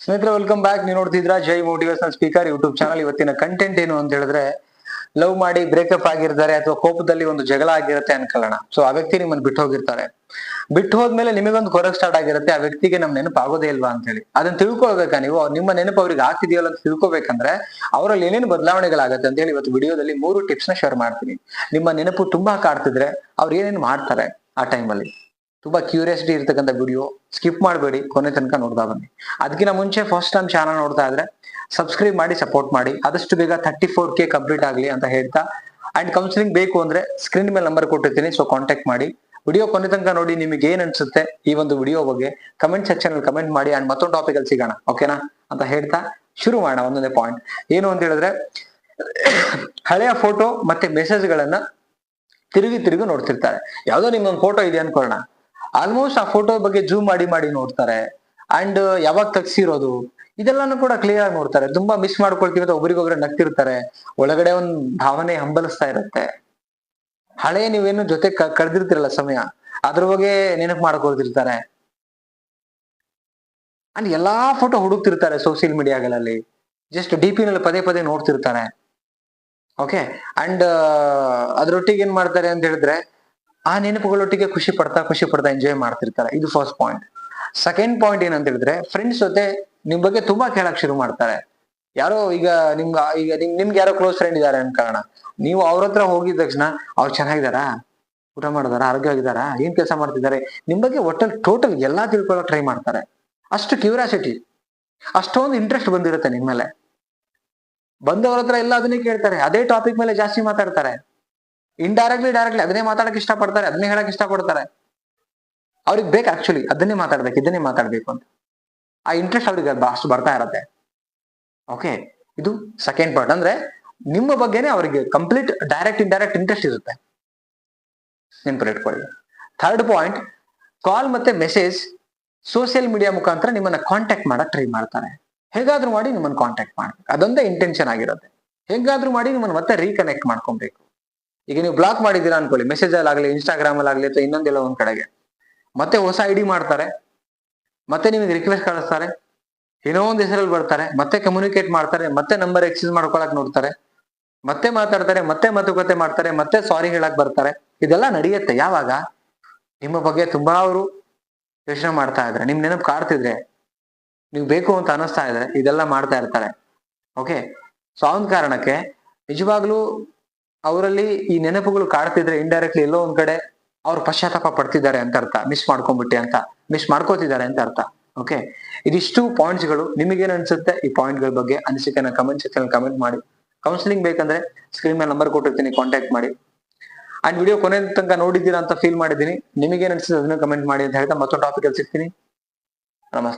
ಸ್ನೇಹಿತರೆ welcome back ನೀವು ನೋಡ್ತಿದ್ರ Jai motivation speaker YouTube channel ಇವತ್ತಿನ ಕಂಟೆಂಟ್ ಏನು ಅಂತ ಹೇಳಿದ್ರೆ ಲವ್ ಮಾಡಿ ಬ್ರೇಕಪ್ ಆಗಿರ್ತಾರೆ ಅಥವಾ ಕೋಪದಲ್ಲಿ ಒಂದು ಜಗಳ ಆಗಿರುತ್ತೆ ಅನ್ಕೊಳ್ಳೋಣ. ಸೊ ಆ ವ್ಯಕ್ತಿ ನಿಮ್ಮನ್ನು ಬಿಟ್ಟು ಹೋಗಿರ್ತಾರೆ. ಬಿಟ್ಟು ಹೋದ್ಮೇಲೆ ನಿಮಗೊಂದು ಕೊರಗ್ ಸ್ಟಾರ್ಟ್ ಆಗಿರುತ್ತೆ. ಆ ವ್ಯಕ್ತಿಗೆ ನಮ್ ನೆನಪು ಆಗೋದೇ ಇಲ್ವಾ ಅಂತ ಹೇಳಿ. ಅದನ್ನ ತಿಳ್ಕೊಳ್ಬೇಕಾ ನೀವು? ನಿಮ್ಮ ನೆನಪು ಅವ್ರಿಗೆ ಆಗ್ತಿದೆಯಲ್ಲ ಅಂತ ತಿಳ್ಕೊಬೇಕಂದ್ರೆ, ಅವರಲ್ಲಿ ಏನೇನು ಬದಲಾವಣೆಗಳಾಗುತ್ತೆ ಅಂತ ಹೇಳಿ ಇವತ್ತು ವಿಡಿಯೋದಲ್ಲಿ ಮೂರು ಟಿಪ್ಸ್ನ ಶೇರ್ ಮಾಡ್ತೀನಿ. ನಿಮ್ಮ ನೆನಪು ತುಂಬಾ ಕಾಡ್ತಿದ್ರೆ ಅವ್ರು ಏನೇನು ಮಾಡ್ತಾರೆ ಆ ಟೈಮಲ್ಲಿ ತುಂಬಾ ಕ್ಯೂರಿಯಾಸಿಟಿ ಇರ್ತಕ್ಕಂಥ ವಿಡಿಯೋ ಸ್ಕಿಪ್ ಮಾಡಬೇಡಿ, ಕೊನೆ ತನಕ ನೋಡ್ತಾ ಬನ್ನಿ. ಅದಕ್ಕಿಂತ ಮುಂಚೆ ಫಸ್ಟ್ ಟೈಮ್ ಚಾನಲ್ ನೋಡ್ತಾ ಇದ್ರೆ ಸಬ್ಸ್ಕ್ರೈಬ್ ಮಾಡಿ ಸಪೋರ್ಟ್ ಮಾಡಿ. ಆದಷ್ಟು ಬೇಗ ಥರ್ಟಿ ಫೋರ್ ಕೆ ಕಂಪ್ಲೀಟ್ ಆಗಲಿ ಅಂತ ಹೇಳ್ತಾ. ಅಂಡ್ ಕೌನ್ಸಿಲಿಂಗ್ ಬೇಕು ಅಂದ್ರೆ ಸ್ಕ್ರೀನ್ ಮೇಲೆ ನಂಬರ್ ಕೊಟ್ಟಿರ್ತೀನಿ ಸೊ ಕಾಂಟ್ಯಾಕ್ಟ್ ಮಾಡಿ. ವಿಡಿಯೋ ಕೊನೆ ತನಕ ನೋಡಿ ನಿಮಗೆ ಏನ್ ಅನ್ಸುತ್ತೆ ಈ ಒಂದು ವಿಡಿಯೋ ಬಗ್ಗೆ ಕಮೆಂಟ್ ಸೆಕ್ಷನ್ ಅಲ್ಲಿ ಕಮೆಂಟ್ ಮಾಡಿ ಅಂಡ್ ಮತ್ತೊಂದು ಟಾಪಿಕ್ ಅಲ್ಲಿ ಸಿಗೋಣ ಓಕೆನಾ ಅಂತ ಹೇಳ್ತಾ ಶುರು ಮಾಡೋಣ ಒಂದೊಂದೇ ಪಾಯಿಂಟ್ ಏನು ಅಂತ ಹೇಳಿದ್ರೆ, ಹಳೆಯ ಫೋಟೋ ಮತ್ತೆ ಮೆಸೇಜ್ ಗಳನ್ನ ತಿರುಗಿ ತಿರುಗಿ ನೋಡ್ತಿರ್ತಾರೆ. ಯಾವುದೋ ನಿಮ್ಮೊಂದು ಫೋಟೋ ಇದೆ ಅನ್ಕೊಳ್ಳೋಣ. ಆಲ್ಮೋಸ್ಟ್ ಆ ಫೋಟೋ ಬಗ್ಗೆ ಜೂಮ್ ಮಾಡಿ ಮಾಡಿ ನೋಡ್ತಾರೆ. ಅಂಡ್ ಯಾವಾಗ ತಗ್ಸಿರೋದು, ಇದೆಲ್ಲಾನು ಕೂಡ ಕ್ಲಿಯರ್ ಆಗಿ ನೋಡ್ತಾರೆ. ತುಂಬಾ ಮಿಸ್ ಮಾಡ್ಕೊಳ್ತೀವಿ ಅಂತ ಒಬ್ರಿಗೊಬ್ರು ನಗ್ತಿರ್ತಾರೆ. ಒಳಗಡೆ ಒಂದ್ ಭಾವನೆ ಹಂಬಲಿಸ್ತಾ ಇರುತ್ತೆ. ಹಳೆ ನೀವೇನು ಜೊತೆ ಕಳೆದಿರ್ತಿರಲ್ಲ ಸಮಯ, ಅದ್ರ ಬಗ್ಗೆ ನೆನಪು ಮಾಡ್ಕೊಳ್ತಿರ್ತಾರೆ. ಅಂಡ್ ಎಲ್ಲಾ ಫೋಟೋ ಹುಡುಕ್ತಿರ್ತಾರೆ ಸೋಷಿಯಲ್ ಮೀಡಿಯಾಗಳಲ್ಲಿ ಜಸ್ಟ್ ಡಿ ಪಿ ನಲ್ಲಿ ಪದೇ ಪದೇ ನೋಡ್ತಿರ್ತಾರೆ. ಓಕೆ ಅಂಡ್ ಅದ್ರೊಟ್ಟಿಗೆ ಏನ್ ಮಾಡ್ತಾರೆ ಅಂತ ಹೇಳಿದ್ರೆ ಆ ನೆನಪುಗಳೊಟ್ಟಿಗೆ ಖುಷಿ ಪಡ್ತಾ ಖುಷಿ ಪಡ್ತಾ ಎಂಜಾಯ್ ಮಾಡ್ತಿರ್ತಾರೆ. ಇದು ಫಸ್ಟ್ ಪಾಯಿಂಟ್ ಸೆಕೆಂಡ್ ಪಾಯಿಂಟ್ ಏನಂತ ಹೇಳಿದ್ರೆ ಫ್ರೆಂಡ್ಸ್ ಜೊತೆ ನಿಮ್ ಬಗ್ಗೆ ತುಂಬಾ ಕೇಳಕ್ ಶುರು ಮಾಡ್ತಾರೆ. ಯಾರೋ ಈಗ ನಿಮ್ಗ, ಈಗ ನಿಮ್, ನಿಮ್ಗೆ ಯಾರೋ ಕ್ಲೋಸ್ ಫ್ರೆಂಡ್ ಇದಾರೆ ಕಾರಣ, ನೀವು ಅವ್ರ ಹತ್ರ ಹೋಗಿದ ತಕ್ಷಣ ಅವ್ರು ಚೆನ್ನಾಗಿದಾರಾ ಊಟ ಮಾಡಿದಾರ? ಆರೋಗ್ಯವಾಗಿದಾರಾ ಏನ್ ಕೆಲಸ ಮಾಡ್ತಿದ್ದಾರೆ? ನಿಮ್ ಬಗ್ಗೆ ಒಟ್ಟಲ್ಲಿ ಟೋಟಲ್ ಎಲ್ಲಾ ತಿಳ್ಕೊಳಕ್ ಟ್ರೈ ಮಾಡ್ತಾರೆ. ಅಷ್ಟು ಕ್ಯೂರಿಯಾಸಿಟಿ ಅಷ್ಟೊಂದು ಇಂಟ್ರೆಸ್ಟ್ ಬಂದಿರುತ್ತೆ ನಿಮ್ ಮೇಲೆ. ಬಂದವ್ರ ಹತ್ರ ಎಲ್ಲ ಅದನ್ನೇ ಕೇಳ್ತಾರೆ. ಅದೇ ಟಾಪಿಕ್ ಮೇಲೆ ಜಾಸ್ತಿ ಮಾತಾಡ್ತಾರೆ. ಇಂಡೈರೆಕ್ಟ್ಲಿ ಡೈರೆಕ್ಟ್ಲಿ ಅದನ್ನೇ ಮಾತಾಡಕ್ ಇಷ್ಟಪಡ್ತಾರೆ, ಅದನ್ನೇ ಹೇಳಕ್ ಇಷ್ಟಪಡ್ತಾರೆ. ಅವ್ರಿಗೆ ಬೇಕು ಆಕ್ಚುಲಿ ಅದನ್ನೇ ಮಾತಾಡ್ಬೇಕು, ಇದನ್ನೇ ಮಾತಾಡ್ಬೇಕು ಅಂತ. ಆ ಇಂಟ್ರೆಸ್ಟ್ ಅವ್ರಿಗೆ ಅಷ್ಟು ಬರ್ತಾ ಇರತ್ತೆ. ಓಕೆ ಇದು ಸೆಕೆಂಡ್ ಪಾರ್ಟ್ ಅಂದ್ರೆ ನಿಮ್ಮ ಬಗ್ಗೆನೇ ಅವರಿಗೆ ಕಂಪ್ಲೀಟ್ ಡೈರೆಕ್ಟ್ ಇಂಡೈರೆಕ್ಟ್ ಇಂಟ್ರೆಸ್ಟ್ ಇರುತ್ತೆ. ನೆನ್ಪಿಟ್ಕೊಳ್ಳಿ ಥರ್ಡ್ ಪಾಯಿಂಟ್ ಕಾಲ್ ಮತ್ತೆ ಮೆಸೇಜ್ ಸೋಷಿಯಲ್ ಮೀಡಿಯಾ ಮುಖಾಂತರ ನಿಮ್ಮನ್ನ ಕಾಂಟ್ಯಾಕ್ಟ್ ಮಾಡಕ್ ಟ್ರೈ ಮಾಡ್ತಾರೆ. ಹೇಗಾದ್ರೂ ಮಾಡಿ ನಿಮ್ಮನ್ನ ಕಾಂಟ್ಯಾಕ್ಟ್ ಮಾಡ್ಬೇಕು. ಅದೊಂದೇ ಇಂಟೆನ್ಷನ್ ಆಗಿರುತ್ತೆ ಹೇಗಾದ್ರೂ ಮಾಡಿ ನಿಮ್ಮನ್ನ ಮತ್ತೆ ರೀಕನೆಕ್ಟ್ ಮಾಡ್ಕೊಬೇಕು. ಈಗ ನೀವು ಬ್ಲಾಕ್ ಮಾಡಿದ್ದೀರಾ ಅನ್ಕೊಳ್ಳಿ. ಮೆಸೇಜ್ ಅಲ್ಲಿ ಆಗಲಿ ಇನ್ಸ್ಟಾಗ್ರಾಮ್ ಅಲ್ಲಿ ಆಗಲಿ ಅಥವಾ ಇನ್ನೊಂದೆಲ್ಲ ಒಂದ್ ಕಡೆಗೆ. ಮತ್ತೆ ಹೊಸ ಐಡಿ ಮಾಡ್ತಾರೆ. ಮತ್ತೆ ನಿಮಗೆ ರಿಕ್ವೆಸ್ಟ್ ಕಳಿಸ್ತಾರೆ. ಏನೋ ಒಂದ್ ಹೆಸರಲ್ಲಿ ಬರ್ತಾರೆ. ಮತ್ತೆ ಕಮ್ಯುನಿಕೇಟ್ ಮಾಡ್ತಾರೆ. ಮತ್ತೆ ನಂಬರ್ ಎಕ್ಸ್ಚೇಂಜ್ ಮಾಡ್ಕೊಳಕ್ ನೋಡ್ತಾರೆ. ಮತ್ತೆ ಮಾತಾಡ್ತಾರೆ. ಮತ್ತೆ ಮಾತುಕತೆ ಮಾಡ್ತಾರೆ. ಮತ್ತೆ ಸಾರಿ ಹೇಳಕ್ ಬರ್ತಾರೆ. ಇದೆಲ್ಲ ನಡೆಯುತ್ತೆ ಯಾವಾಗ? ನಿಮ್ಮ ಬಗ್ಗೆ ತುಂಬಾ ಅವರು ಯೋಚನೆ ಮಾಡ್ತಾ ಇದ್ರೆ ನಿಮ್ ನೆನಪು ಕಾಡ್ತಿದ್ರೆ, ನೀವು ಬೇಕು ಅಂತ ಅನಿಸ್ತಾ ಇದ್ರೆ ಇದೆಲ್ಲ ಮಾಡ್ತಾ ಇರ್ತಾರೆ. ಓಕೆ ಸೊ ಅವನ್ ಕಾರಣಕ್ಕೆ ನಿಜವಾಗ್ಲೂ ಅವರಲ್ಲಿ ಈ ನೆನಪುಗಳು ಕಾಡ್ತಿದ್ರೆ ಇಂಡೈರೆಕ್ಟ್ಲಿ ಎಲ್ಲೋ ಒಂದ್ ಕಡೆ ಅವ್ರು ಪಶ್ಚಾತ್ತಾಪ ಪಡ್ತಿದ್ದಾರೆ ಅಂತ ಅರ್ಥ. ಮಿಸ್ ಮಾಡ್ಕೊಂಡ್ಬಿಟ್ಟೆ ಅಂತ. ಮಿಸ್ ಮಾಡ್ಕೋತಿದ್ದಾರೆ ಅಂತ ಅರ್ಥ. ಓಕೆ ಇದಿಷ್ಟು ಪಾಯಿಂಟ್ಸ್ಗಳು. ನಿಮಗೇನು ಅನ್ಸುತ್ತೆ? ಈ ಪಾಯಿಂಟ್ಗಳ ಬಗ್ಗೆ ಅನಿಸಿಕೆನ ಕಮೆಂಟ್ ಸೆಕ್ಷನ್ ಕಮೆಂಟ್ ಮಾಡಿ. ಕೌನ್ಸಿಲಿಂಗ್ ಬೇಕಂದ್ರೆ ಸ್ಕ್ರೀನ್ ಮೇಲೆ ನಂಬರ್ ಕೊಟ್ಟಿರ್ತೀನಿ ಕಾಂಟ್ಯಾಕ್ಟ್ ಮಾಡಿ. ಅಂಡ್ ವಿಡಿಯೋ ಕೊನೆ ತನಕ ನೋಡಿದ್ದೀರಾ ಅಂತ ಫೀಲ್ ಮಾಡಿದ್ದೀನಿ. ನಿಮಗೇನು ಅನ್ಸುತ್ತೆ ಅದನ್ನ ಕಮೆಂಟ್ ಮಾಡಿ ಅಂತ ಹೇಳ್ತಾ ಮತ್ತೊಂದು ಟಾಪಿಕ್ ಸಿಗ್ತೀನಿ. ನಮಸ್ತೆ.